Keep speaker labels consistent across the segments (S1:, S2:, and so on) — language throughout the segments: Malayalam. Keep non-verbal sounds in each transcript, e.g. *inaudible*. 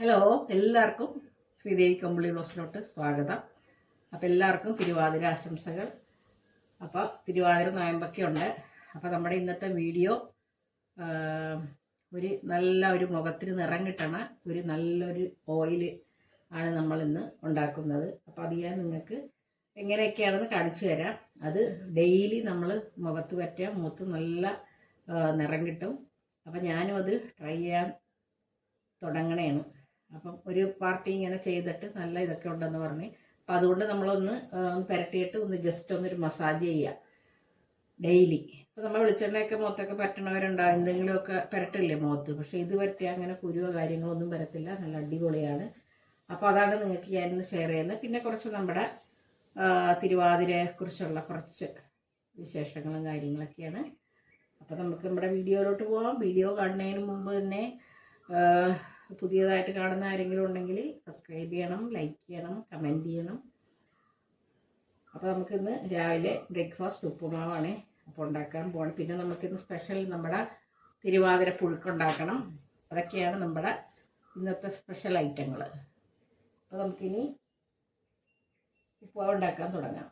S1: ഹലോ എല്ലാവർക്കും ശ്രീദേവി കമ്പിളി ബ്ലോസിലോട്ട് സ്വാഗതം. അപ്പോൾ എല്ലാവർക്കും തിരുവാതിര ആശംസകൾ. അപ്പോൾ തിരുവാതിര നോയമ്പൊക്കെ ഉണ്ട്. അപ്പോൾ നമ്മുടെ ഇന്നത്തെ വീഡിയോ ഒരു നല്ല ഒരു മുഖത്തിന് നിറം കിട്ടണ ഒരു നല്ലൊരു ഓയിൽ ആണ് നമ്മൾ ഇന്ന് ഉണ്ടാക്കുന്നത്. അപ്പോൾ അത് ഞാൻ നിങ്ങൾക്ക് എങ്ങനെയൊക്കെയാണെന്ന് കാണിച്ചു തരാം. അത് ഡെയിലി നമ്മൾ മുഖത്ത് പറ്റിയ മുഖത്ത് നല്ല നിറം കിട്ടും. അപ്പോൾ ഞാനും അത് ട്രൈ ചെയ്യാൻ തുടങ്ങണേണ്. അപ്പം ഒരു പാർട്ടി ഇങ്ങനെ ചെയ്തിട്ട് നല്ല ഇതൊക്കെ ഉണ്ടെന്ന് പറഞ്ഞ്. അപ്പം അതുകൊണ്ട് നമ്മളൊന്ന് ഒന്ന് പുരട്ടിയിട്ട് ഒന്ന് ജസ്റ്റ് ഒന്നൊരു മസാജ് ചെയ്യുക ഡെയിലി ഇപ്പം നമ്മൾ വെളിച്ചെണ്ണയൊക്കെ മുഖത്തൊക്കെ പറ്റണവരുണ്ടാവും എന്തെങ്കിലുമൊക്കെ പുരട്ടില്ലേ മുഖത്ത്? പക്ഷേ ഇത് പറ്റിയ അങ്ങനെ കുരുവോ കാര്യങ്ങളൊന്നും വരത്തില്ല. നല്ല അടിപൊളിയാണ്. അപ്പോൾ അതാണ് നിങ്ങൾക്ക് ഞാനിന്ന് ഷെയർ ചെയ്യുന്നത്. പിന്നെ കുറച്ച് നമ്മുടെ തിരുവാതിരയെക്കുറിച്ചുള്ള കുറച്ച് വിശേഷങ്ങളും കാര്യങ്ങളൊക്കെയാണ്. അപ്പോൾ നമുക്ക് നമ്മുടെ വീഡിയോയിലോട്ട് പോകാം വീഡിയോ കാണുന്നതിന് മുമ്പ് തന്നെ പുതിയതായിട്ട് കാണുന്ന ആരെങ്കിലും ഉണ്ടെങ്കിൽ സബ്സ്ക്രൈബ് ചെയ്യണം ലൈക്ക് ചെയ്യണം കമന്റ് ചെയ്യണം. അപ്പോൾ നമുക്കിന്ന് രാവിലെ ബ്രേക്ക്ഫാസ്റ്റ് ഉപ്പുമാവാണ്. അപ്പോൾ ഉണ്ടാക്കാൻ പോകണം പിന്നെ നമുക്കിന്ന് സ്പെഷ്യൽ നമ്മുടെ തിരുവാതിര പുഴുക്കുണ്ടാക്കണം അതൊക്കെയാണ് നമ്മുടെ ഇന്നത്തെ സ്പെഷ്യൽ ഐറ്റങ്ങൾ അപ്പോൾ നമുക്കിനി ഉപ്പുമാവ് ഉണ്ടാക്കാൻ തുടങ്ങാം.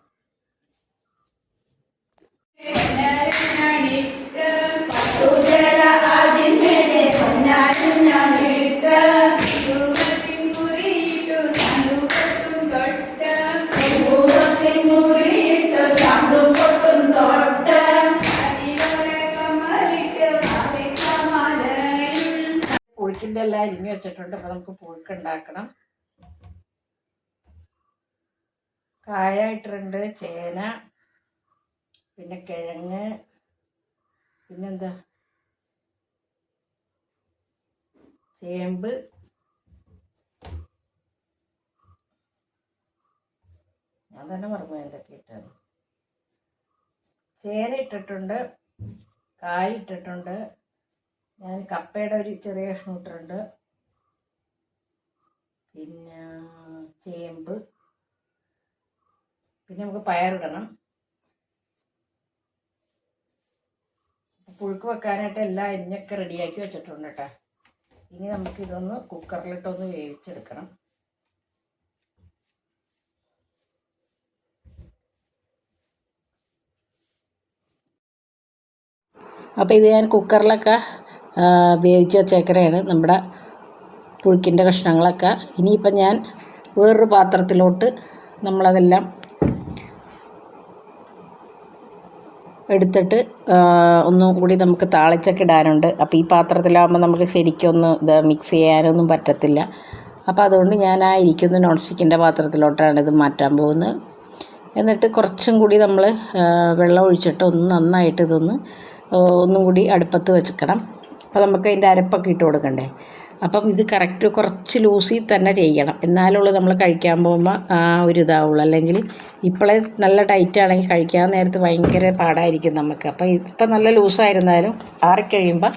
S1: പുഴുക്കിന്റെ എല്ലാം അരിഞ്ഞു വെച്ചിട്ടുണ്ട്. അപ്പോൾ നമുക്ക് പുഴുക്ക് ഉണ്ടാക്കണം. കായ ഇട്ടിട്ടുണ്ട് ചേന പിന്നെ കിഴങ്ങ് പിന്നെന്താ? ചേമ്പ്. ഞാൻ തന്നെ മറന്നു എന്തൊക്കെ ഇട്ടത്. ചേന ഇട്ടിട്ടുണ്ട് കായ ഇട്ടിട്ടുണ്ട് ഞാൻ കപ്പയുടെ ഒരു ചെറിയ കഷ്ണം ഇട്ടിട്ടുണ്ട് പിന്നെ ചേമ്പ്. പിന്നെ നമുക്ക് പയറിടണം. പുഴുക്ക് വെക്കാനായിട്ട് എല്ലാം അരിഞ്ഞൊക്കെ റെഡിയാക്കി വെച്ചിട്ടുണ്ട് കേട്ടോ ഇനി നമുക്ക് ഇതൊന്ന് കുക്കറിലിട്ടൊന്ന് വേവിച്ചെടുക്കണം. അപ്പോൾ ഇത് ഞാൻ കുക്കറിലൊക്കെ വേവിച്ച് വെച്ചേക്കറയാണ് നമ്മുടെ പുഴുക്കിന്റെ കഷ്ണങ്ങളൊക്കെ. ഇനിയിപ്പം ഞാൻ വേറൊരു പാത്രത്തിലോട്ട് നമ്മളതെല്ലാം എടുത്തിട്ട് ഒന്നും കൂടി നമുക്ക് താളിച്ചൊക്കെ ഇടാനുണ്ട്. അപ്പോൾ ഈ പാത്രത്തിലാകുമ്പോൾ നമുക്ക് ശരിക്കൊന്ന് ഇത് മിക്സ് ചെയ്യാനൊന്നും പറ്റത്തില്ല. അപ്പോൾ അതുകൊണ്ട് ഞാൻ ആ ഇരിക്കുന്ന നോൺ സ്റ്റിക്കിന്റെ പാത്രത്തിലോട്ടാണ് ഇത് മാറ്റാൻ പോകുന്നത്. എന്നിട്ട് കുറച്ചും കൂടി നമ്മൾ വെള്ളം ഒഴിച്ചിട്ട് ഒന്ന് നന്നായിട്ട് ഇതൊന്ന് ഒന്നും കൂടി അടുപ്പത്ത് വെച്ചിക്കണം. അപ്പോൾ നമുക്ക് അതിന്റെ അരപ്പൊക്കെ ഇട്ട് കൊടുക്കണ്ടേ? അപ്പം ഇത് കറക്റ്റ് കുറച്ച് ലൂസിൽ തന്നെ ചെയ്യണം. എന്നാലുള്ളൂ നമ്മൾ കഴിക്കാൻ പോകുമ്പോൾ ആ ഒരു ഇതാവുള്ളൂ. അല്ലെങ്കിൽ ഇപ്പോഴേ നല്ല ടൈറ്റ് ആണെങ്കിൽ കഴിക്കാൻ നേരത്ത് ഭയങ്കര പാടായിരിക്കും നമുക്ക്. അപ്പം ഇപ്പം നല്ല ലൂസായിരുന്നാലും ആറിക്കഴിയുമ്പോൾ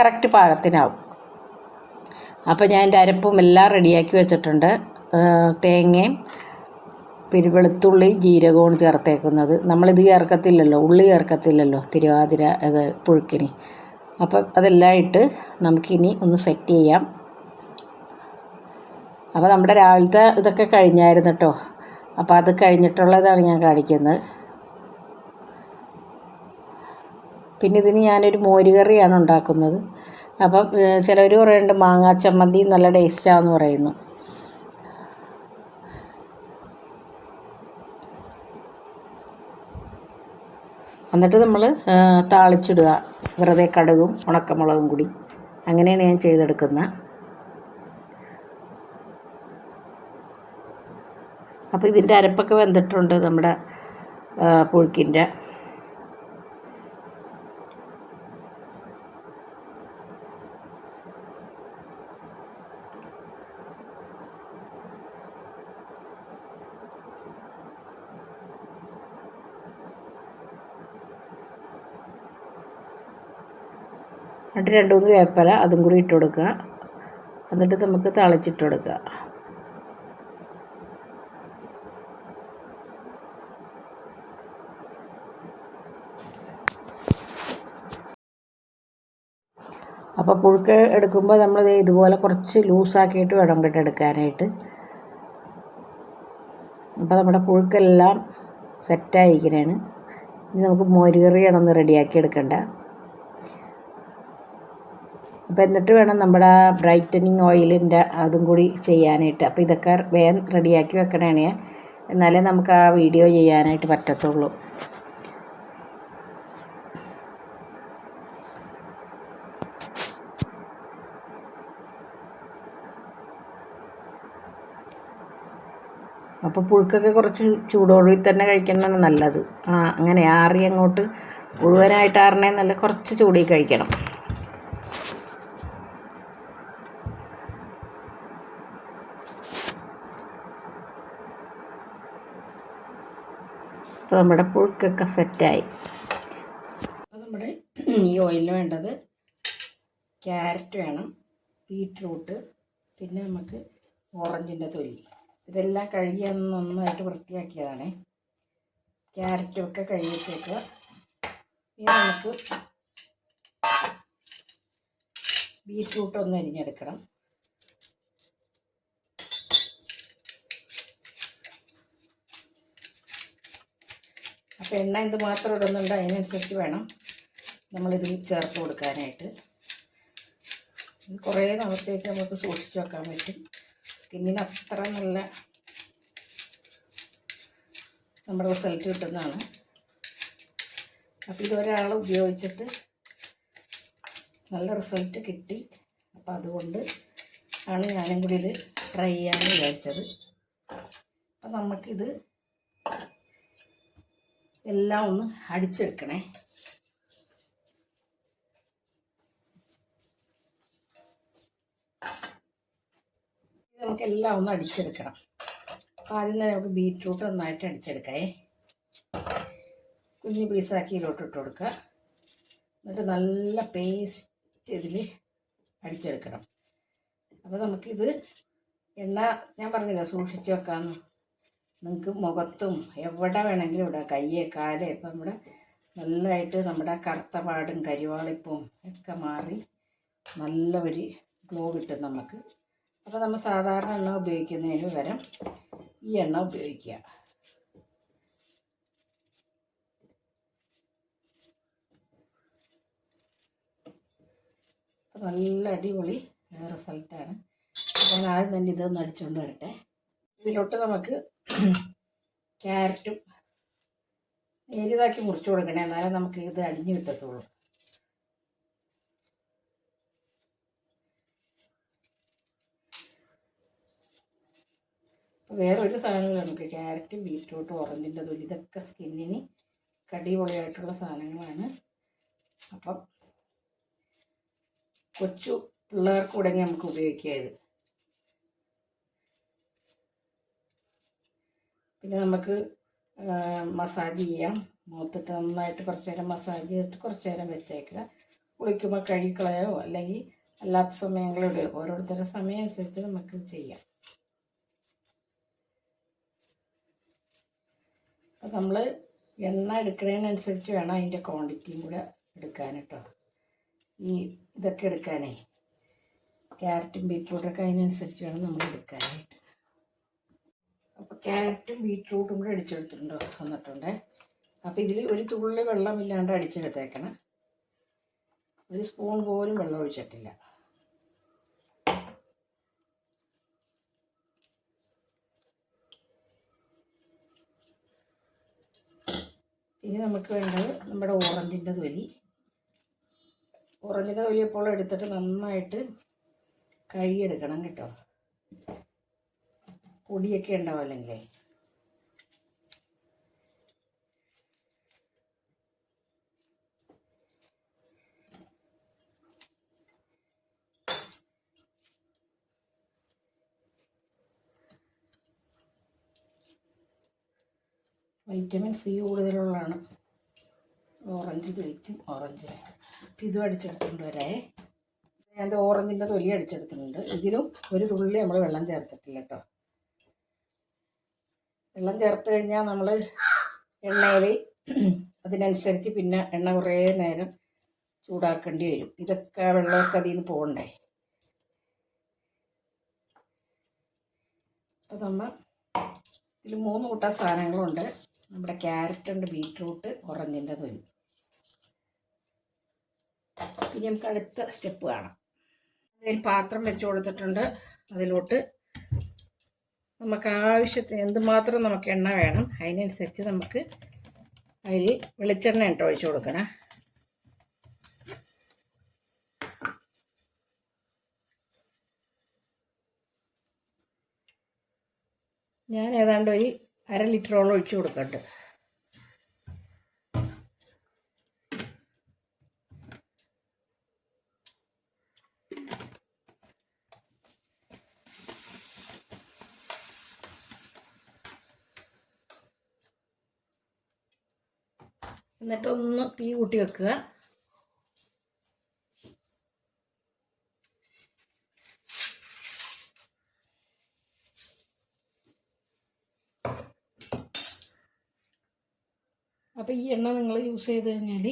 S1: കറക്റ്റ് പാകത്തിനാവും. അപ്പോൾ ഞാൻ എന്റെ അരപ്പും എല്ലാം റെഡിയാക്കി വെച്ചിട്ടുണ്ട്. തേങ്ങയും പിന്നെ വെളുത്തുള്ളി ജീരകവും ചേർത്തേക്കുന്നത്. നമ്മളിത് ചേർക്കത്തില്ലല്ലോ. ഉള്ളി ചേർക്കത്തില്ലല്ലോ. തിരുവാതിര ഇത് പുഴുക്കിന്. അപ്പം അതെല്ലാം ഇട്ട് നമുക്കിനി ഒന്ന് സെറ്റ് ചെയ്യാം. അപ്പോൾ നമ്മുടെ രാവിലത്തെ ഇതൊക്കെ കഴിഞ്ഞായിരുന്നു കേട്ടോ. അപ്പോൾ അത് കഴിഞ്ഞിട്ടുള്ളതാണ് ഞാൻ കാണിക്കുന്നത്. പിന്നെ ഇതിന് ഞാനൊരു മോരുകറിയാണ് ഉണ്ടാക്കുന്നത്. അപ്പം ചിലർ പറയുന്നുണ്ട് മാങ്ങാ ചമ്മന്തി നല്ല ടേസ്റ്റാന്ന് പറയുന്നു. എന്നിട്ട് നമ്മൾ താളിച്ചിടുക. വെറുതെ കടുകും ഉണക്കമുളകും കൂടി. അങ്ങനെയാണ് ഞാൻ ചെയ്തെടുക്കുന്നത് അപ്പോൾ ഇതിന്റെ അരപ്പൊക്കെ വെന്തിട്ടുണ്ട് നമ്മുടെ പുഴുക്കിന്റെ എന്നിട്ട് രണ്ട് മൂന്ന് വേപ്പില അതും കൂടി ഇട്ട് കൊടുക്കുക. എന്നിട്ട് നമുക്ക് തളിച്ചിട്ട് കൊടുക്കുക. അപ്പോൾ പുഴുക്ക് എടുക്കുമ്പോൾ നമ്മൾ ഇതുപോലെ കുറച്ച് ലൂസാക്കിയിട്ട് വേണം കേട്ടോ എടുക്കാനായിട്ട്. അപ്പോൾ നമ്മുടെ പുഴുക്കെല്ലാം സെറ്റായിരിക്കണേണ് ഇനി നമുക്ക് മൊരുകറിയാണ് ഒന്ന് റെഡിയാക്കി എടുക്കണ്ട. അപ്പോൾ എന്നിട്ട് വേണം നമ്മുടെ ബ്രൈറ്റനിങ് ഓയിലിന്റെ അതും കൂടി ചെയ്യാനായിട്ട്. അപ്പോൾ ഇതൊക്കെ വേഗം റെഡിയാക്കി വെക്കണേ എന്നാലേ നമുക്ക് ആ വീഡിയോ ചെയ്യാനായിട്ട് പറ്റത്തുള്ളൂ. അപ്പോൾ പുഴുക്കൊക്കെ കുറച്ച് ചൂടോടുകൂടി തന്നെ കഴിക്കണമെന്ന് നല്ലത്. ആ അങ്ങനെ ആറി അങ്ങോട്ട് മുഴുവനായിട്ട് ആറണേ നല്ല കുറച്ച് ചൂടിൽ കഴിക്കണം. അപ്പോൾ നമ്മുടെ പുഴുക്കൊക്കെ സെറ്റായി. അപ്പോൾ നമ്മുടെ ഈ ഓയിലിന് വേണ്ടത് ക്യാരറ്റ് വേണം ബീട്രൂട്ട് പിന്നെ നമുക്ക് ഓറഞ്ചിന്റെ തൊലി. ഇതെല്ലാം കഴുകി നന്നായിട്ട് വൃത്തിയാക്കിയതാണ്. ക്യാരറ്റും ഒക്കെ കഴുകി വെച്ചേക്കുക. ഇനി നമുക്ക് ബീറ്റ്റൂട്ട് ഒന്ന് അരിഞ്ഞെടുക്കണം. അപ്പോൾ എണ്ണ എന്ത് മാത്രം ഇടുന്നുണ്ട് അതിനനുസരിച്ച് വേണം നമ്മളിത് ചേർത്ത് കൊടുക്കാനായിട്ട്. കുറേ നാളത്തേക്ക് നമുക്ക് സൂക്ഷിച്ച് വെക്കാൻ പറ്റും. സ്കിന്നിന് അത്ര നല്ല നമ്മുടെ റിസൾട്ട് കിട്ടുന്നതാണ്. അപ്പോൾ ഇതൊരാൾ ഉപയോഗിച്ചിട്ട് നല്ല റിസൾട്ട് കിട്ടി. അപ്പോൾ അതുകൊണ്ട് ആണ് ഞാനും കൂടി ഇത് ട്രൈ ചെയ്യാൻ വിചാരിച്ചത്. അപ്പം നമുക്കിത് എല്ലാം ഒന്ന് അടിച്ചെടുക്കണേ. നമുക്ക് എല്ലാം ഒന്ന് അടിച്ചെടുക്കണം. അപ്പോൾ ആദ്യം തന്നെ നമുക്ക് ബീറ്റ്റൂട്ട് നന്നായിട്ട് അടിച്ചെടുക്കേ. കുഞ്ഞു പീസാക്കി ഇതിലോട്ട് ഇട്ട് കൊടുക്കുക. എന്നിട്ട് നല്ല പേസ്റ്റ് ഇതിൽ അടിച്ചെടുക്കണം. അപ്പോൾ നമുക്കിത് എണ്ണ ഞാൻ പറഞ്ഞില്ല സൂക്ഷിച്ച് വെക്കാമെന്ന് നിങ്ങൾക്ക് മുഖത്തും എവിടെ വേണമെങ്കിലും ഇടാം. കയ്യെ കാലേ ഇപ്പം നമ്മുടെ നല്ലതായിട്ട് നമ്മുടെ കറുത്ത പാടും കരിവാളിപ്പും ഒക്കെ മാറി നല്ല ഒരു ഗ്ലോ കിട്ടും നമുക്ക്. അപ്പോൾ നമ്മൾ സാധാരണ എണ്ണ ഉപയോഗിക്കുന്നതിന് പകരം ഈ എണ്ണ ഉപയോഗിക്കുക. നല്ല അടിപൊളി റിസൾട്ടാണ്. അപ്പോൾ ഞാൻ ആദ്യം തന്നെ ഇതൊന്ന് അടിച്ചുകൊണ്ട് വരട്ടെ. ഇതിലോട്ട് നമുക്ക് ക്യാരറ്റും എരിതാക്കി മുറിച്ചു കൊടുക്കണേ. എന്നാലേ നമുക്ക് ഇത് അടിഞ്ഞു കിട്ടത്തുള്ളൂ. വേറൊരു സാധനങ്ങൾ നമുക്ക് ക്യാരറ്റ് ബീറ്റ്റൂട്ട് ഓറഞ്ചിന്റെ തൊലി ഇതൊക്കെ സ്കിന്നിന് കടിപൊളിയായിട്ടുള്ള സാധനങ്ങളാണ്. അപ്പം കൊച്ചു പിള്ളേർക്ക് ഉടനെ നമുക്ക് ഉപയോഗിക്കാം ഇത്. പിന്നെ നമുക്ക് മസാജ് ചെയ്യാം. മുഖത്തിട്ട് നന്നായിട്ട് കുറച്ച് നേരം മസാജ് ചെയ്തിട്ട് കുറച്ച് നേരം വെച്ചേക്കുക. കുളിക്കുമ്പോൾ കഴുകിക്കളയോ അല്ലെങ്കിൽ അല്ലാത്ത സമയങ്ങളിൽ ഓരോരുത്തരുടെ സമയം അനുസരിച്ച് നമുക്ക് ചെയ്യാം. അപ്പം നമ്മൾ എണ്ണ എടുക്കുന്നതിനനുസരിച്ച് വേണം അതിന്റെ ക്വാണ്ടിറ്റിയും കൂടെ എടുക്കാൻ കേട്ടോ. ഈ ഇതൊക്കെ എടുക്കാനേ. ക്യാരറ്റും ബീറ്റ്റൂട്ടൊക്കെ അതിനനുസരിച്ച് വേണം നമ്മൾ എടുക്കാനായിട്ട്. അപ്പോൾ ക്യാരറ്റും ബീറ്റ്റൂട്ടും കൂടെ അടിച്ചെടുത്തിട്ടുണ്ട് വന്നിട്ടുണ്ട്. അപ്പോൾ ഇതിൽ ഒരു തുള്ളി വെള്ളമില്ലാണ്ട് അടിച്ചെടുത്തേക്കണം. ഒരു സ്പൂൺ പോലും വെള്ളം ഒഴിച്ചിട്ടില്ല. ഇനി നമുക്ക് വേണ്ടത് നമ്മുടെ ഓറഞ്ചിന്റെ തൊലി. ഓറഞ്ചിന്റെ തൊലി എടുത്തിട്ട് നന്നായിട്ട് കഴുകിയെടുക്കണം കേട്ടോ. പൊടിയൊക്കെ ഉണ്ടാവും വൈറ്റമിൻ സി കൂടുതലുള്ളതാണ്. ഓറഞ്ച് തൊലിക്കും ഓറഞ്ച് അപ്പം ഇതും അടിച്ചെടുത്തുകൊണ്ട് വരേ ഞാൻ ഓറഞ്ചിന്റെ തൊലി അടിച്ചെടുത്തിട്ടുണ്ട്. ഇതിലും ഒരു തുള്ളി നമ്മൾ വെള്ളം ചേർത്തിട്ടില്ല കേട്ടോ. വെള്ളം ചേർത്ത് കഴിഞ്ഞാൽ നമ്മൾ എണ്ണയിൽ അതിനനുസരിച്ച് പിന്നെ എണ്ണ കുറേ നേരം ചൂടാക്കേണ്ടി വരും. ഇതൊക്കെ വെള്ളമൊക്കെ അതിൽ നിന്ന് പോകണ്ടേ അപ്പോൾ നമ്മൾ ഇതിൽ മൂന്ന് കൂട്ടം സാധനങ്ങളുണ്ട്. നമ്മുടെ ക്യാരറ്റ് ഉണ്ട് ബീറ്റ്റൂട്ട് ഓറഞ്ചിന്റെ തൊലി. ഇനി നമുക്ക് അടുത്ത സ്റ്റെപ്പ് കാണാം. ഒരു പാത്രം വെച്ച് കൊടുത്തിട്ടുണ്ട്. അതിലോട്ട് നമുക്ക് ആവശ്യത്തിന് എന്തുമാത്രം നമുക്ക് എണ്ണ വേണം അതിനനുസരിച്ച് നമുക്ക് അതിൽ വെളിച്ചെണ്ണ ഇട്ട് ഒഴിച്ചു കൊടുക്കണം. ഞാൻ ഏതാണ്ട് ഒരു അര ലിറ്ററോളം ഒഴിച്ചു കൊടുക്കട്ടെ എന്നിട്ട് ഒന്ന് തീ കൂട്ടി വെക്കുക. അപ്പോൾ ഈ എണ്ണ നിങ്ങൾ യൂസ് ചെയ്ത് കഴിഞ്ഞാൽ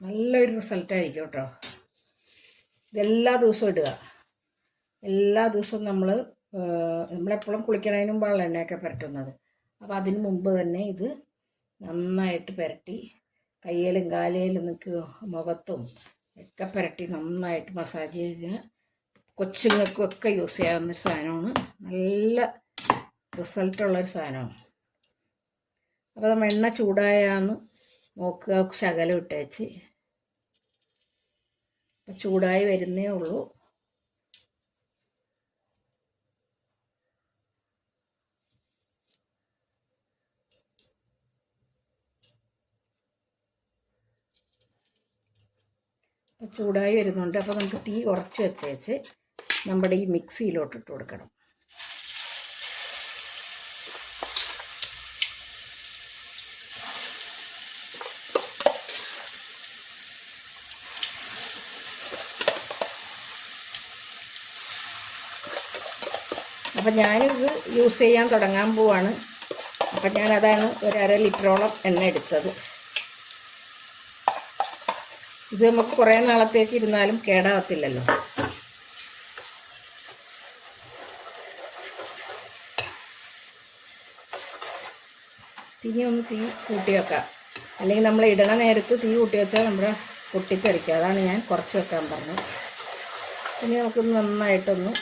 S1: നല്ലൊരു റിസൾട്ട് ആയിരിക്കും കേട്ടോ ഇതെല്ലാ ദിവസവും ഇടുക. എല്ലാ ദിവസവും നമ്മൾ നമ്മളെപ്പോഴും കുളിക്കണതിനും വെള്ളം എണ്ണയൊക്കെ പുരട്ടുന്നത് അപ്പോൾ അതിന് മുമ്പ് തന്നെ ഇത് നന്നായിട്ട് പുരട്ടി കയ്യിലും കാലയിലും നിൽക്കുക മുഖത്തും ഒക്കെ പുരട്ടി നന്നായിട്ട് മസാജ് ചെയ്യുക. കൊച്ചുങ്ങൾക്കും ഒക്കെ യൂസ് ചെയ്യാവുന്നൊരു സാധനമാണ്. നല്ല റിസൾട്ടുള്ളൊരു സാധനമാണ്. അപ്പോൾ നമ്മൾ എണ്ണ ചൂടായാന്ന് നോക്കുക ശകലം ഇട്ടേച്ച്. അപ്പം ചൂടായി വരുന്നേ ഉള്ളൂ. ചൂടായി വരുന്നുണ്ട്. അപ്പോൾ നമുക്ക് തീ കുറച്ച് വെച്ച് നമ്മുടെ ഈ മിക്സിയിലോട്ട് ഇട്ട് കൊടുക്കണം. അപ്പം ഞാനിത് യൂസ് ചെയ്യാൻ തുടങ്ങാൻ പോവാണ്. അപ്പം ഞാനതാണ് അതാണ് ഒരു അര ലിറ്ററോളം എണ്ണ എടുത്തത്. ഇത് നമുക്ക് കുറേ നാളത്തേക്ക് ഇരുന്നാലും കേടാവത്തില്ലല്ലോ. തീ ഒന്ന് തീ കൂട്ടി വെക്കാം. അല്ലെങ്കിൽ നമ്മൾ ഇടണ നേരത്ത് തീ കൂട്ടി വെച്ചാൽ നമ്മുടെ പൊട്ടിത്തെറിക്കുക അതാണ് ഞാൻ കുറച്ച് വെക്കാൻ പറഞ്ഞു ഇനി നമുക്ക് നന്നായിട്ടൊന്ന്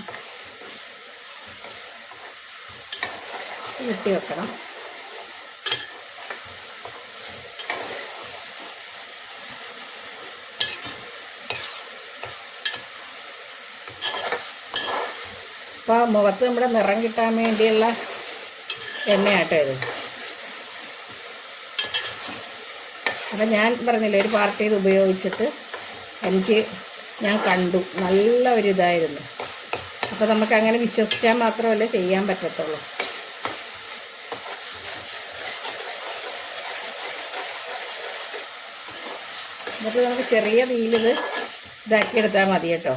S1: കൂട്ടി വെക്കണം. മുഖത്ത് നമ്മുടെ നിറം കിട്ടാൻ വേണ്ടിയുള്ള എണ്ണയാട്ടോ ഇത്. അപ്പം ഞാൻ പറഞ്ഞില്ലേ ഒരു പാർട്ടി ഇത് ഉപയോഗിച്ചിട്ട് എനിക്ക് ഞാൻ കണ്ടു. നല്ല ഒരു ഇതായിരുന്നു. അപ്പോൾ നമുക്ക് അങ്ങനെ വിശ്വസിച്ചാൽ മാത്രമല്ലേ ചെയ്യാൻ പറ്റത്തുള്ളൂ. എന്നിട്ട് നമുക്ക് ചെറിയ തീയിലിത് ഇതാക്കിയെടുത്താൽ മതി കേട്ടോ.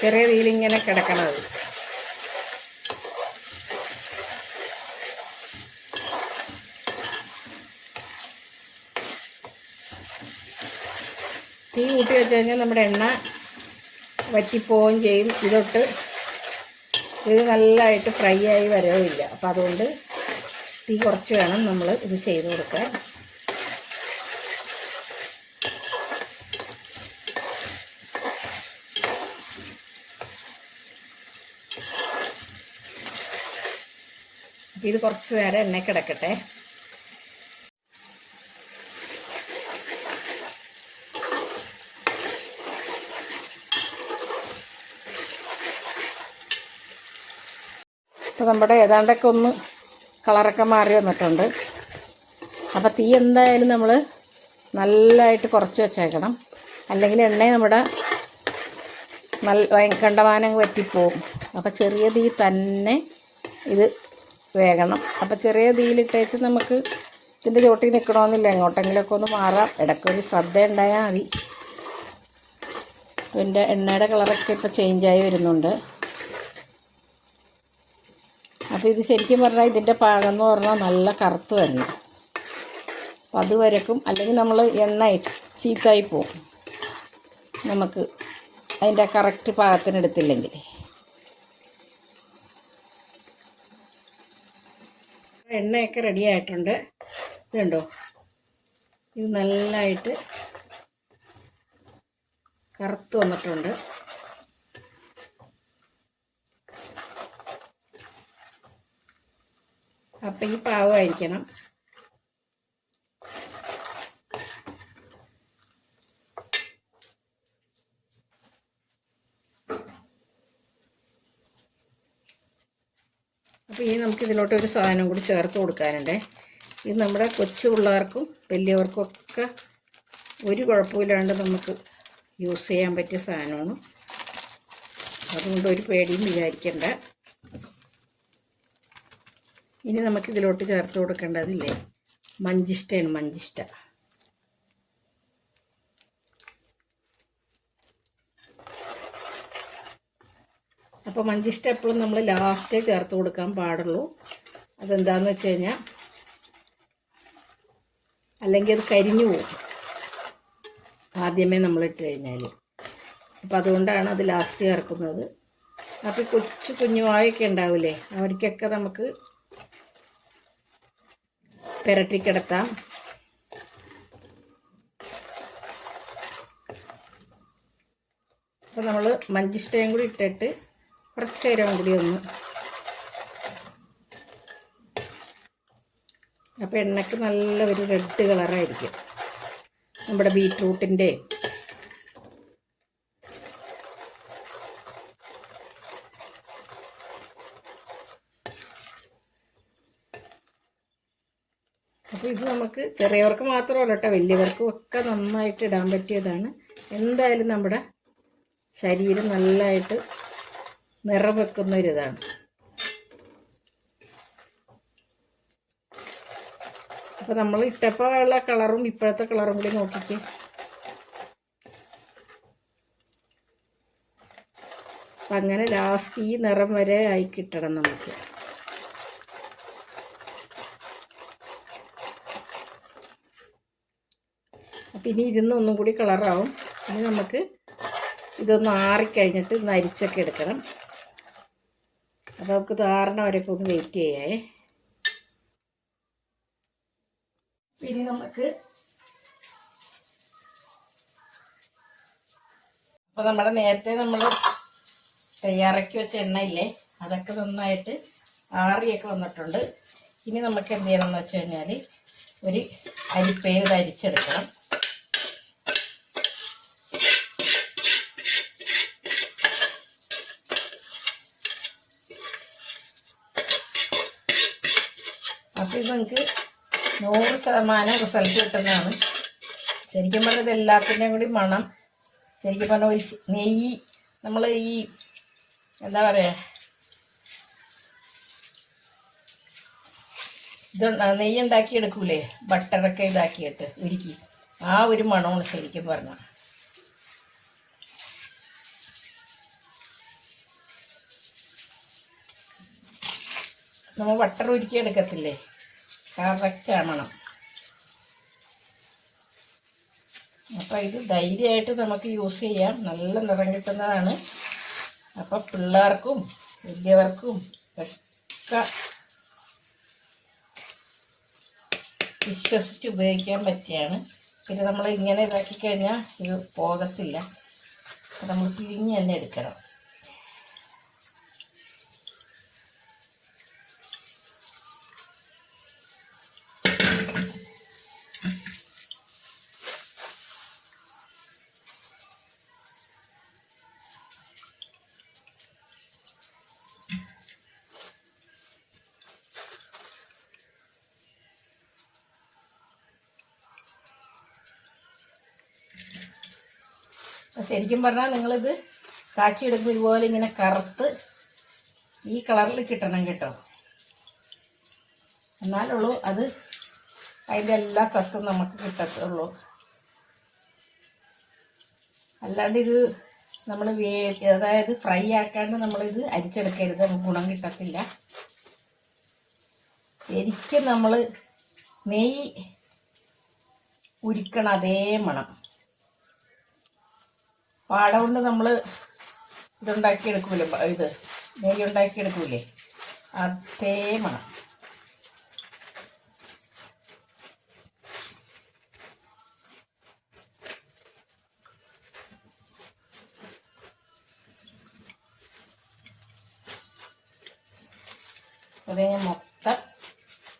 S1: ചെറിയ തീയിലിങ്ങനെ കിടക്കണം അത് തീ കൂട്ടി വെച്ച് കഴിഞ്ഞാൽ നമ്മുടെ എണ്ണ വറ്റിപ്പോവുകയും ചെയ്യും. ഇതൊട്ട് ഇത് നല്ലതായിട്ട് ഫ്രൈ ആയി വരവില്ല അപ്പോൾ അതുകൊണ്ട് തീ കുറച്ച് വേണം നമ്മൾ ഇത് ചെയ്ത് കൊടുക്കാൻ. ഇത് കുറച്ച് നേരം എണ്ണ കിടക്കട്ടെ. അപ്പോൾ നമ്മുടെ ഏതാണ്ടൊക്കെ ഒന്ന് കളറൊക്കെ മാറി വന്നിട്ടുണ്ട്. അപ്പോൾ തീ എന്തായാലും നമ്മൾ നല്ലതായിട്ട് കുറച്ച് വെച്ചേക്കണം. അല്ലെങ്കിൽ എണ്ണ നമ്മുടെ നല്ല കണ്ടമാനം വറ്റിപ്പോവും. അപ്പോൾ ചെറിയ തീ തന്നെ ഇത് വേകണം. അപ്പോൾ ചെറിയ തീയിലിട്ടേച്ച് നമുക്ക് ഇതിന്റെ ചോട്ടിൽ നിൽക്കണമെന്നില്ല എങ്ങോട്ടെങ്കിലുമൊക്കെ ഒന്ന് മാറാം. ഇടയ്ക്കൊരു ശ്രദ്ധ ഉണ്ടായാൽ മതി. എന്റെ എണ്ണയുടെ കളറൊക്കെ ഇപ്പോൾ ചേഞ്ചായി വരുന്നുണ്ട്. അപ്പോൾ ഇത് ശരിക്കും പറഞ്ഞാൽ ഇതിന്റെ പാകം എന്ന് പറഞ്ഞാൽ നല്ല കറുത്ത് വരണം. അപ്പം അത് വരക്കും. അല്ലെങ്കിൽ നമ്മൾ എണ്ണ ചീത്തായി പോവും. നമുക്ക് അതിന്റെ കറക്റ്റ് പാകത്തിനെടുത്തില്ലെങ്കിൽ എണ്ണയൊക്കെ റെഡി ആയിട്ടുണ്ട്. ഇതുണ്ടോ ഇത് നല്ലതായിട്ട് കറുത്ത് വന്നിട്ടുണ്ട്. അപ്പം ഈ പാവമായിരിക്കണം അപ്പോൾ ഇനി നമുക്ക് ഇതിലോട്ട് ഒരു സാധനം കൂടി ചേർത്ത് കൊടുക്കാനുണ്ട്. ഇത് നമ്മുടെ കൊച്ചു പിള്ളേർക്കും വലിയവർക്കും ഒക്കെ ഒരു കുഴപ്പമില്ലാണ്ട് നമുക്ക് യൂസ് ചെയ്യാൻ പറ്റിയ സാധനമാണ്. അതുകൊണ്ട് ഒരു പേടിയും വിചാരിക്കണ്ട. ഇനി നമുക്ക് ഇതിലോട്ട് ചേർത്ത് കൊടുക്കേണ്ടതില്ലേ? മഞ്ചിഷ്ടയാണ് മഞ്ചിഷ്ട. അപ്പോൾ മഞ്ചിഷ്ട എപ്പോഴും നമ്മൾ ലാസ്റ്റേ ചേർത്ത് കൊടുക്കാൻ പാടുള്ളൂ. അതെന്താണെന്ന് വെച്ച് കഴിഞ്ഞാൽ അല്ലെങ്കിൽ അത് കരിഞ്ഞു പോകും ആദ്യമേ നമ്മൾ ഇട്ട് കഴിഞ്ഞാൽ അപ്പോൾ അതുകൊണ്ടാണ് അത് ലാസ്റ്റ് ചേർക്കുന്നത്. അപ്പോൾ കൊച്ചു കുഞ്ഞുവായൊക്കെ ഉണ്ടാവില്ലേ അവർക്കൊക്കെ നമുക്ക് പുരട്ടിക്കിടത്താം അപ്പോൾ നമ്മൾ മഞ്ചിഷ്ടയും കൂടി ഇട്ടിട്ട് കുറച്ച് നേരം കൂടി ഒന്ന് അപ്പോൾ എണ്ണയ്ക്ക് നല്ല ഒരു റെഡ് കളറായിരിക്കും നമ്മുടെ ബീറ്റ്റൂട്ടിന്റെ അപ്പോൾ ഇത് നമുക്ക് ചെറിയവർക്ക് മാത്രമല്ല കേട്ടോ വലിയവർക്കും ഒക്കെ നന്നായിട്ട് ഇടാൻ പറ്റിയതാണ്. എന്തായാലും നമ്മുടെ ശരീരം നല്ലതായിട്ട് നിറം വെക്കുന്ന ഒരിതാണ് അപ്പോൾ നമ്മൾ ഇട്ടപ്പോൾ ഉള്ള കളറും ഇപ്പോഴത്തെ കളറും കൂടി നോക്കിക്കേ. അപ്പം അങ്ങനെ ലാസ്റ്റ് ഈ നിറം വരെ ആയി കിട്ടണം നമുക്ക്. ഇനി ഇരുന്ന് ഒന്നും കൂടി കളറാവും ഇനി നമുക്ക് ഇതൊന്ന് ആറിക്കഴിഞ്ഞിട്ട് ഇന്ന് അരിച്ചൊക്കെ എടുക്കണം. അപ്പോൾ നമുക്ക് ധാരണ വരെയൊക്കെ ഒന്ന് വെയിറ്റ് ചെയ്യേ. ഇനി നമുക്ക് അപ്പോൾ നമ്മുടെ നേരത്തെ നമ്മൾ തയ്യാറാക്കി വെച്ച എണ്ണയില്ലേ അതൊക്കെ നന്നായിട്ട് ആറിയൊക്കെ വന്നിട്ടുണ്ട്. ഇനി നമുക്ക് എന്ത് ചെയ്യണം എന്ന് വെച്ച് കഴിഞ്ഞാൽ ഒരു അരിപ്പയിൽ അരിച്ചെടുക്കണം. അപ്പോൾ ഇത് നിങ്ങൾക്ക് നൂറ് ശതമാനം റിസൾട്ട് കിട്ടുന്നതാണ്. ശരിക്കും പറഞ്ഞത് എല്ലാത്തിന്റെയും കൂടി മണം. ശരിക്കും പറഞ്ഞാൽ ഒരു നെയ്യ് നമ്മൾ ഈ എന്താ പറയുക ഇത് നെയ്യ് ഉണ്ടാക്കി എടുക്കൂലേ ബട്ടറൊക്കെ ഇതാക്കിയിട്ട് ഉരുക്കി. ആ ഒരു മണമാണ് ശരിക്കും പറഞ്ഞാൽ നമ്മൾ ബട്ടർ ഉരുക്കി എടുക്കത്തില്ലേ? കറക്റ്റ് അപ്പം ഇത് ധൈര്യമായിട്ട് നമുക്ക് യൂസ് ചെയ്യാം. നല്ല നിറം കിട്ടുന്നതാണ്. അപ്പോൾ പിള്ളേർക്കും വലിയവർക്കും ഒക്കെ വിശ്വസിച്ച് ഉപയോഗിക്കാൻ പറ്റിയാണ്. പിന്നെ നമ്മൾ ഇങ്ങനെ ഇതാക്കി കഴിഞ്ഞാൽ ഇത് പോകത്തില്ല. നമ്മൾ പിഴിഞ്ഞ് തന്നെ എടുക്കണം. ശരിക്കും പറഞ്ഞാൽ നിങ്ങളിത് കാച്ചിയെടുക്കുമ്പോൾ ഇതുപോലെ ഇങ്ങനെ കറുത്ത് ഈ കളറിൽ കിട്ടണം കേട്ടോ. എന്നാലുള്ളൂ അത് അതിന്റെ എല്ലാ സത്തും നമുക്ക് കിട്ടത്തുള്ളൂ. അല്ലാണ്ട് ഇത് നമ്മൾ വേ അതായത് ഫ്രൈ ആക്കാണ്ട് നമ്മളിത് അരിച്ചെടുക്കരുത് നമുക്ക് ഗുണം കിട്ടത്തില്ല. ശരിക്കും നമ്മൾ നെയ്യ് ഉരുക്കണം അതേ മണം. പാട കൊണ്ട് നമ്മൾ ഇതുണ്ടാക്കി എടുക്കൂലോ ബ- ഇത് നെയ്യ് ഉണ്ടാക്കി എടുക്കൂലേ അതേ മണം. അത് ഞാൻ മൊത്തം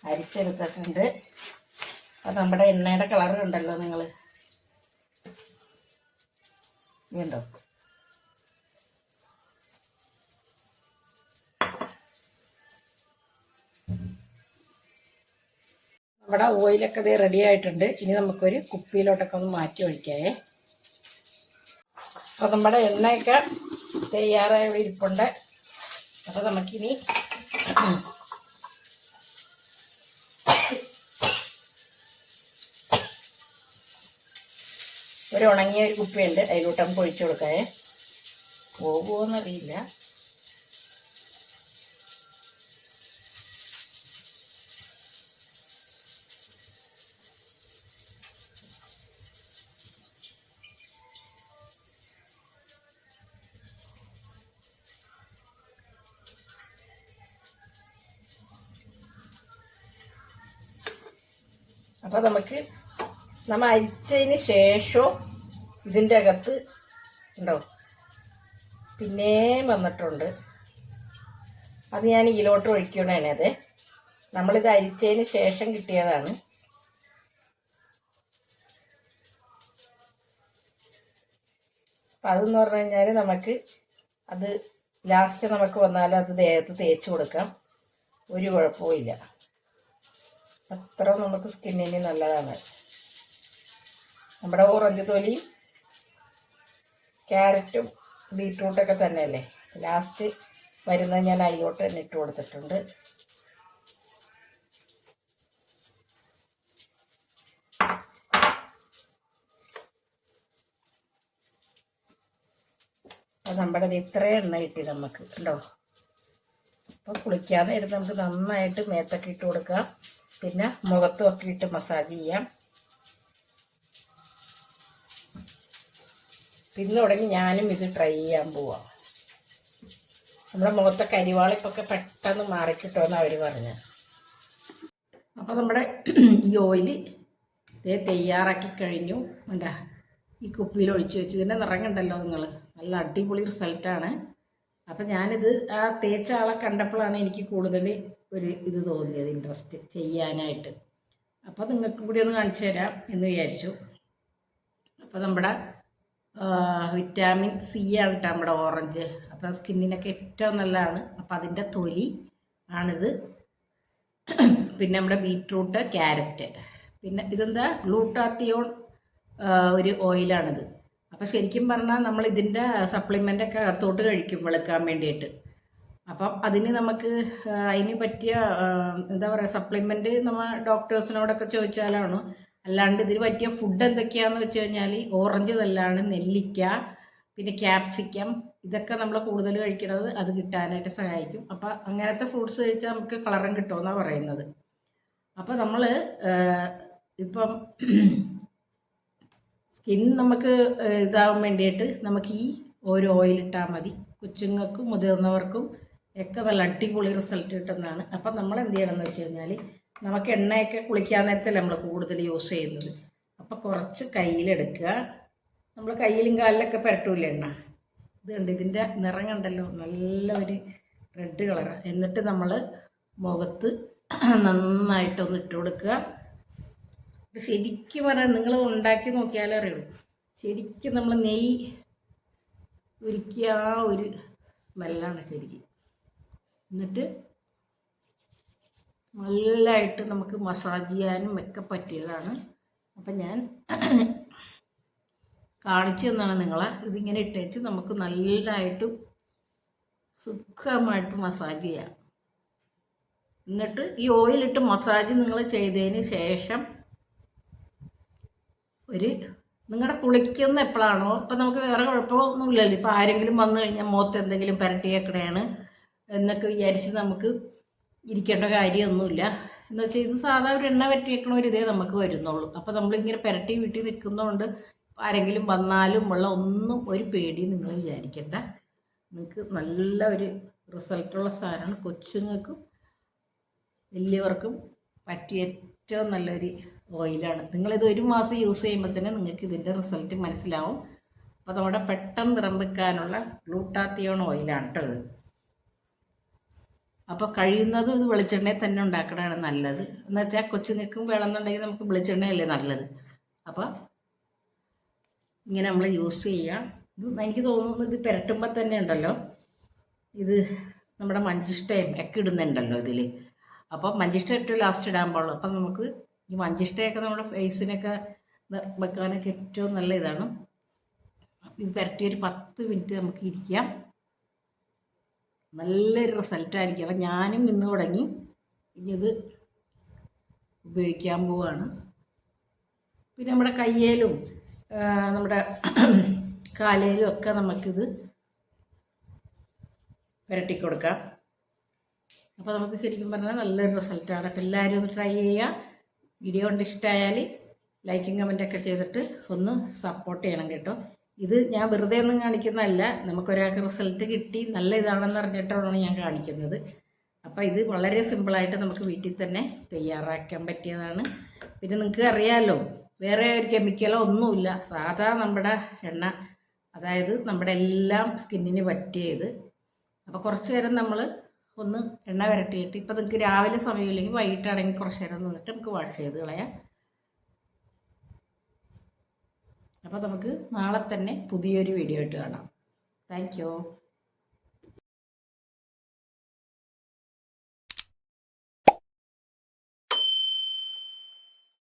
S1: അരിച്ചെടുത്തിട്ടുണ്ട്. അത് നമ്മുടെ എണ്ണയുടെ കളർ ഉണ്ടല്ലോ നിങ്ങൾ വീണ്ടോ. നമ്മുടെ ഓയിലൊക്കെ ഇത് റെഡി ആയിട്ടുണ്ട്. ഇനി നമുക്കൊരു കുപ്പിയിലോട്ടൊക്കെ ഒന്ന് മാറ്റി ഒഴിക്കാവേ. അപ്പോൾ നമ്മുടെ എണ്ണയൊക്കെ തയ്യാറായി ഇരിപ്പുണ്ട്. അപ്പോൾ നമുക്കിനി ഒരു ഉണങ്ങിയ ഒരു കുപ്പിയുണ്ട്. അതിലോട്ട് നമുക്ക് ഒഴിച്ചു കൊടുക്കാവേ. പോകുമോന്നറിയില്ല അപ്പോൾ നമുക്ക് നമ്മൾ അരിച്ചതിന് ശേഷം ഇതിന്റെ അകത്ത് ഉണ്ടോ? പിന്നെയും വന്നിട്ടുണ്ട്. അത് ഞാൻ ഇതിലോട്ട് ഒഴിക്കണേനത് നമ്മളിത് അരിച്ചതിന് ശേഷം കിട്ടിയതാണ്. അപ്പം അതെന്ന് പറഞ്ഞു കഴിഞ്ഞാൽ നമുക്ക് അത് ലാസ്റ്റ് നമുക്ക് വന്നാൽ അത് ദേഹത്ത് തേച്ച് കൊടുക്കാം. ഒരു കുഴപ്പവും അത്ര നമുക്ക് സ്കിന്നിന് നല്ലതാണ്. നമ്മുടെ ഓറഞ്ച് തൊലിയും ക്യാരറ്റും ബീട്രൂട്ടൊക്കെ തന്നെയല്ലേ? ലാസ്റ്റ് വരുന്നത് ഞാൻ അതിലോട്ട് തന്നെ ഇട്ട് കൊടുത്തിട്ടുണ്ട്. അപ്പം നമ്മുടെ ഇത് ഇത്രയും എണ്ണ കിട്ടി നമുക്ക് ഉണ്ടോ അപ്പോൾ കുളിക്കാതെ ഇരുന്ന് നമുക്ക് നന്നായിട്ട് മേത്തൊക്കെ ഇട്ട് കൊടുക്കാം. പിന്നെ മുഖത്തും ഒക്കെ ഇട്ട് മസാജ് ചെയ്യാം. ഇന്ന് തുടങ്ങി ഞാനും ഇത് ട്രൈ ചെയ്യാൻ പോവാം. നമ്മുടെ മുഖത്തെ കരിവാളിപ്പൊക്കെ പെട്ടെന്ന് മാറിക്കിട്ടുമെന്ന് അവർ പറഞ്ഞു. അപ്പോൾ നമ്മുടെ ഈ ഓയിൽ ഇതേ തയ്യാറാക്കി കഴിഞ്ഞു. എന്താ ഈ കുപ്പിയിൽ ഒഴിച്ച് വെച്ച് നിറങ്ങണ്ടല്ലോ നിങ്ങൾ നല്ല അടിപൊളി റിസൾട്ടാണ് അപ്പം ഞാനിത് ആ തേച്ച ആളെ കണ്ടപ്പോഴാണ് എനിക്ക് കൂടുതൽ ഒരു ഇത് തോന്നിയത് ഇൻട്രസ്റ്റ് ചെയ്യാനായിട്ട്. അപ്പോൾ നിങ്ങൾക്ക് കൂടി ഒന്ന് കാണിച്ചു തരാം എന്ന് വിചാരിച്ചു. അപ്പോൾ നമ്മുടെ വിറ്റാമിൻ സി ആണ് നമ്മുടെ ഓറഞ്ച് അപ്പോൾ സ്കിന്നിനൊക്കെ ഏറ്റവും നല്ലതാണ്. അപ്പം അതിന്റെ തൊലി ആണിത്. പിന്നെ നമ്മുടെ ബീറ്റ്റൂട്ട് ക്യാരറ്റ് പിന്നെ ഇതെന്താ? ഗ്ലൂട്ടാത്തിയോൺ ഒരു ഓയിലാണിത് അപ്പോൾ ശരിക്കും പറഞ്ഞാൽ നമ്മൾ ഇതിന്റെ സപ്ലിമെന്റൊക്കെ അകത്തോട്ട് കഴിക്കും വെളുക്കാൻ വേണ്ടിയിട്ട്. അപ്പം അതിന് നമുക്ക് അതിന് പറ്റിയ എന്താ പറയുക സപ്ലിമെന്റ് നമ്മൾ ഡോക്ടേഴ്സിനോടൊക്കെ ചോദിച്ചാലാണ് അല്ലാണ്ട് ഇതിന് പറ്റിയ ഫുഡ് എന്തൊക്കെയാണെന്ന് വെച്ച് കഴിഞ്ഞാൽ ഓറഞ്ച് നല്ലതാണ് നെല്ലിക്ക പിന്നെ ക്യാപ്സിക്കം ഇതൊക്കെ നമ്മൾ കൂടുതൽ കഴിക്കുന്നത് അത് കിട്ടാനായിട്ട് സഹായിക്കും. അപ്പോൾ അങ്ങനത്തെ ഫ്രൂട്ട്സ് കഴിച്ചാൽ നമുക്ക് കളറും കിട്ടുമെന്നാണ് പറയുന്നത്. അപ്പോൾ നമ്മൾ ഇപ്പം *clears throat* സ്കിൻ നമുക്ക് ഇതാവാൻ വേണ്ടിയിട്ട് നമുക്ക് ഈ ഓരോ ഓയിൽ ഇട്ടാൽ മതി. കൊച്ചുങ്ങൾക്കും മുതിർന്നവർക്കും ഒക്കെ നല്ല അടിപൊളി റിസൾട്ട് കിട്ടുന്നതാണ്. അപ്പം നമ്മൾ എന്ത് ചെയ്യണമെന്ന് വെച്ച് കഴിഞ്ഞാൽ നമുക്ക് എണ്ണയൊക്കെ കുളിക്കാൻ നേരത്തല്ലേ നമ്മൾ കൂടുതൽ യൂസ് ചെയ്യുന്നത്. അപ്പോൾ കുറച്ച് കയ്യിലെടുക്കുക. നമ്മൾ കയ്യിലും കാലിലൊക്കെ പുരട്ടൂല്ലേ എണ്ണ? ഇത് കണ്ട് ഇതിന്റെ നിറം കണ്ടല്ലോ? നല്ല ഒരു റെഡ് കളറാണ് എന്നിട്ട് നമ്മൾ മുഖത്ത് നന്നായിട്ടൊന്ന് ഇട്ട് കൊടുക്കുക. ശരിക്കും പറഞ്ഞാൽ നിങ്ങൾ ഉണ്ടാക്കി നോക്കിയാലേ അറിയുള്ളൂ. ശരിക്കും നമ്മൾ നെയ്യ് ഉരുക്കിയ ആ ഒരു സ്മെല്ലാണ് ശരിക്കും. എന്നിട്ട് നല്ലതായിട്ട് നമുക്ക് മസാജ് ചെയ്യാനും ഒക്കെ പറ്റിയതാണ്. അപ്പം ഞാൻ കാണിച്ചു തന്നാണ് നിങ്ങളെ. ഇതിങ്ങനെ ഇട്ടേച്ച് നമുക്ക് നല്ലതായിട്ട് സുഖമായിട്ട് മസാജ് ചെയ്യാം. എന്നിട്ട് ഈ ഓയിലിട്ട് മസാജ് നിങ്ങൾ ചെയ്തതിന് ശേഷം ഒരു നിങ്ങളുടെ കുളിക്കുന്ന എപ്പോഴാണോ ഇപ്പം നമുക്ക് വേറെ കുഴപ്പമൊന്നുമില്ലല്ലോ. ഇപ്പം ആരെങ്കിലും വന്നു കഴിഞ്ഞാൽ മുഖത്ത് എന്തെങ്കിലും പുരട്ടിയേക്കണേണ് എന്നൊക്കെ വിചാരിച്ച് നമുക്ക് ഇരിക്കേണ്ട കാര്യമൊന്നുമില്ല. എന്ന് വെച്ചാൽ ഇത് സാധാ ഒരു എണ്ണ പറ്റി വെക്കണ ഒരു ഇതേ നമുക്ക് വരുന്നുള്ളൂ. അപ്പോൾ നമ്മളിങ്ങനെ പുരട്ടി വീട്ടിൽ നിൽക്കുന്നതുകൊണ്ട് ആരെങ്കിലും വന്നാലും ഉള്ള ഒന്നും ഒരു പേടി നിങ്ങൾ വിചാരിക്കേണ്ട. നിങ്ങൾക്ക് നല്ല ഒരു റിസൾട്ടുള്ള സാധനമാണ്. കൊച്ചുങ്ങൾക്കും വലിയവർക്കും പറ്റിയ ഏറ്റവും നല്ലൊരു ഓയിലാണ് നിങ്ങളിത് ഒരു മാസം യൂസ് ചെയ്യുമ്പോൾ തന്നെ നിങ്ങൾക്ക് ഇതിന്റെ റിസൾട്ട് മനസ്സിലാവും. അപ്പോൾ നമ്മുടെ പെട്ടെന്ന് നിറം വെക്കാനുള്ള ഗ്ലൂട്ടാത്തിയോൺ ഓയിലാണ് കേട്ടോ ഇത്. അപ്പോൾ കഴിയുന്നതും ഇത് വെളിച്ചെണ്ണയിൽ തന്നെ ഉണ്ടാക്കണതാണ് നല്ലത്. എന്ന് വെച്ചാൽ കൊച്ചുങ്ങൾക്കും വേണമെന്നുണ്ടെങ്കിൽ നമുക്ക് വെളിച്ചെണ്ണയല്ലേ നല്ലത്. അപ്പോൾ ഇങ്ങനെ നമ്മൾ യൂസ് ചെയ്യാം. ഇത് എനിക്ക് തോന്നുന്നു ഇത് പുരട്ടുമ്പോൾ തന്നെ ഉണ്ടല്ലോ. ഇത് നമ്മുടെ മഞ്ചിഷ്ടയും ഒക്കെ ഇടുന്നുണ്ടല്ലോ ഇതിൽ അപ്പോൾ മഞ്ചിഷ്ട ഏറ്റവും ലാസ്റ്റ് ഇടാൻ പാടുള്ളൂ. അപ്പം നമുക്ക് ഈ മഞ്ചിഷ്ടയൊക്കെ നമ്മുടെ ഫേസിനൊക്കെ വെക്കാനൊക്കെ ഏറ്റവും നല്ല ഇതാണ്. ഇത് പുരട്ടി ഒരു പത്ത് മിനിറ്റ് നമുക്ക് ഇരിക്കാം. നല്ലൊരു റിസൾട്ടായിരിക്കും അപ്പം ഞാനും ഇന്ന് തുടങ്ങി. ഇനി ഇത് ഉപയോഗിക്കാൻ പോവാണ്. പിന്നെ നമ്മുടെ കയ്യേലും നമ്മുടെ കാലയിലും ഒക്കെ നമുക്കിത് പുരട്ടി കൊടുക്കാം അപ്പോൾ നമുക്ക് ശരിക്കും പറഞ്ഞാൽ നല്ലൊരു റിസൾട്ടാണ് അപ്പോൾ എല്ലാവരും ഒന്ന് ട്രൈ ചെയ്യുക. വീഡിയോ കൊണ്ട് ഇഷ്ടമായാൽ ലൈക്കും കമന്റൊക്കെ ചെയ്തിട്ട് ഒന്ന് സപ്പോർട്ട് ചെയ്യണം കേട്ടോ. ഇത് ഞാൻ വെറുതെ ഒന്നും കാണിക്കുന്നതല്ല. നമുക്കൊരാൾക്ക് റിസൾട്ട് കിട്ടി നല്ല ഇതാണെന്ന് അറിഞ്ഞിട്ടാണ് ഞാൻ കാണിക്കുന്നത്. അപ്പോൾ ഇത് വളരെ സിമ്പിളായിട്ട് നമുക്ക് വീട്ടിൽ തന്നെ തയ്യാറാക്കാൻ പറ്റിയതാണ്. പിന്നെ നിങ്ങൾക്ക് അറിയാമല്ലോ വേറെ ഒരു കെമിക്കലോ ഒന്നുമില്ല. സാധാ നമ്മുടെ എണ്ണ അതായത് നമ്മുടെ എല്ലാം സ്കിന്നിന് പറ്റിയത്. അപ്പോൾ കുറച്ച് നേരം നമ്മൾ ഒന്ന് എണ്ണ വരട്ടിയിട്ട് ഇപ്പോൾ നിങ്ങൾക്ക് രാവിലെ സമയമില്ലെങ്കിൽ വൈകിട്ടാണെങ്കിൽ കുറച്ച് നേരം നിന്നിട്ട് നമുക്ക് വാഷ് ചെയ്ത് കളയാം. അപ്പോൾ നമുക്ക് നാളെ തന്നെ പുതിയൊരു വീഡിയോ ആയിട്ട് കാണാം. താങ്ക്